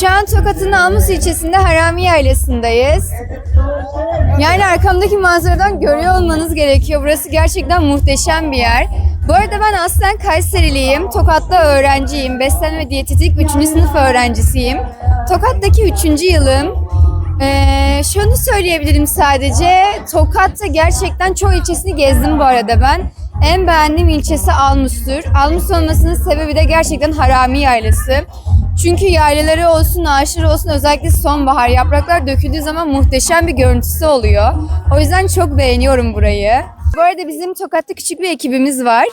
Şu an Tokat'ın Namus ilçesinde Harami Yaylası'ndayız. Yani arkamdaki manzaradan görüyor olmanız gerekiyor. Burası gerçekten muhteşem bir yer. Bu arada ben aslen Kayseriliyim. Tokat'ta öğrenciyim. Beslenme ve diyetetik 3. sınıf öğrencisiyim. Tokat'taki 3. yılım. Ee, şunu söyleyebilirim sadece. Tokat'ta gerçekten çoğu ilçesini gezdim bu arada ben. En beğendiğim ilçesi Almus'tur. Almus olmasının sebebi de gerçekten Harami Yaylası. Çünkü yaylaları olsun, ağaçları olsun özellikle sonbahar yapraklar döküldüğü zaman muhteşem bir görüntüsü oluyor. O yüzden çok beğeniyorum burayı. Bu arada bizim Tokat'ta küçük bir ekibimiz var.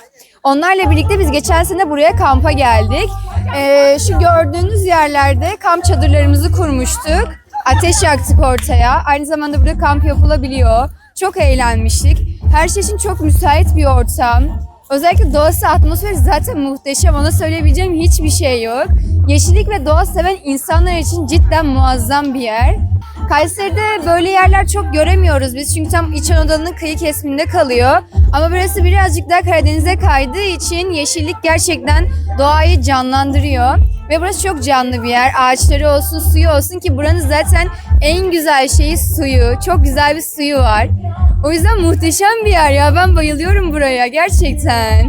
Onlarla birlikte biz geçen sene buraya kampa geldik. Ee, şu gördüğünüz yerlerde kamp çadırlarımızı kurmuştuk. Ateş yaktık ortaya. Aynı zamanda burada kamp yapılabiliyor. Çok eğlenmiştik. Her şey için çok müsait bir ortam. Özellikle doğası, atmosferi zaten muhteşem. Ona söyleyebileceğim hiçbir şey yok. Yeşillik ve doğa seven insanlar için cidden muazzam bir yer. Kayseri'de böyle yerler çok göremiyoruz biz çünkü tam İç Anadolu'nun kıyı kesiminde kalıyor. Ama burası birazcık daha Karadeniz'e kaydığı için yeşillik gerçekten doğayı canlandırıyor. Ve burası çok canlı bir yer. Ağaçları olsun, suyu olsun ki buranın zaten en güzel şeyi suyu. Çok güzel bir suyu var. O yüzden muhteşem bir yer ya. Ben bayılıyorum buraya gerçekten.